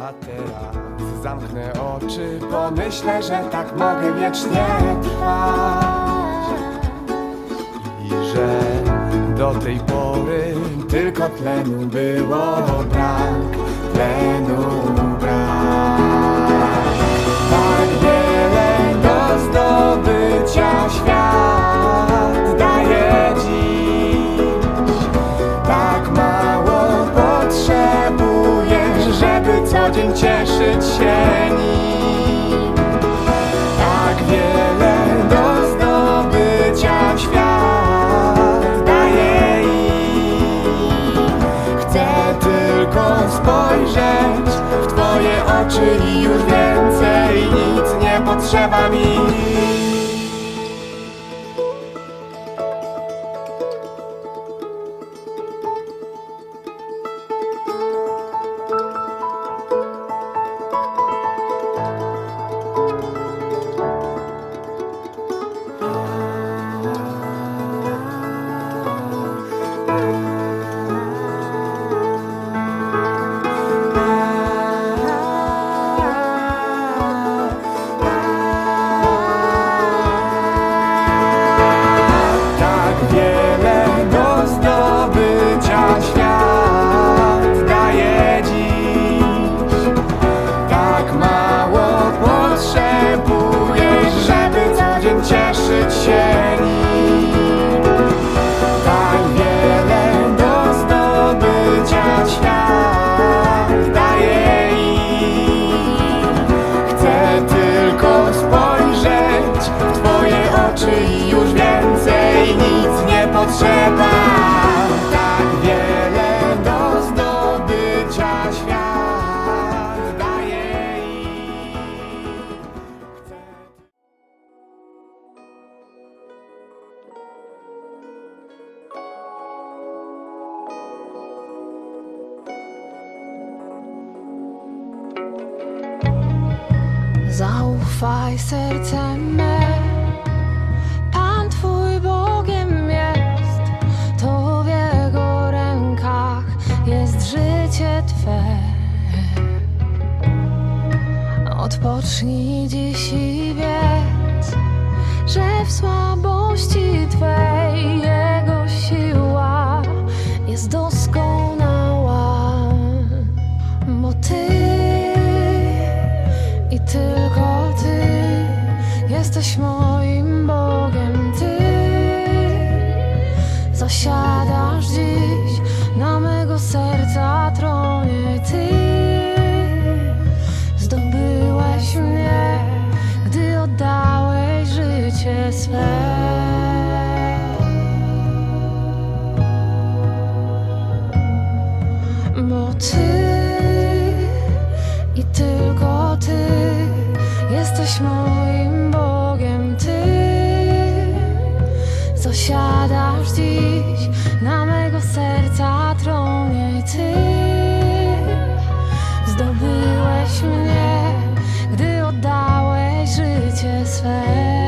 A teraz zamknę oczy, pomyślę, że tak mogę wiecznie trwać. I że do tej pory tylko tlenu było brak Tlenu cieszyć się nim. Tak wiele do zdobycia świat daje im. Chcę tylko spojrzeć w Twoje oczy i już więcej nic nie potrzeba mi. Spojrzeć Zaufaj sercem me, Pan Twój Bogiem jest, to w Jego rękach jest życie Twe. Odpocznij dziś i wiedz, że w słabości Twej Jego jesteś moim Bogiem. Ty zasiadasz dziś na mego serca tronie. Ty zdobyłeś mnie, gdy oddałeś życie swe. Bo Ty i tylko Ty jesteś moim co siadasz dziś na mego serca tronie ty zdobyłeś mnie, gdy oddałeś życie swe.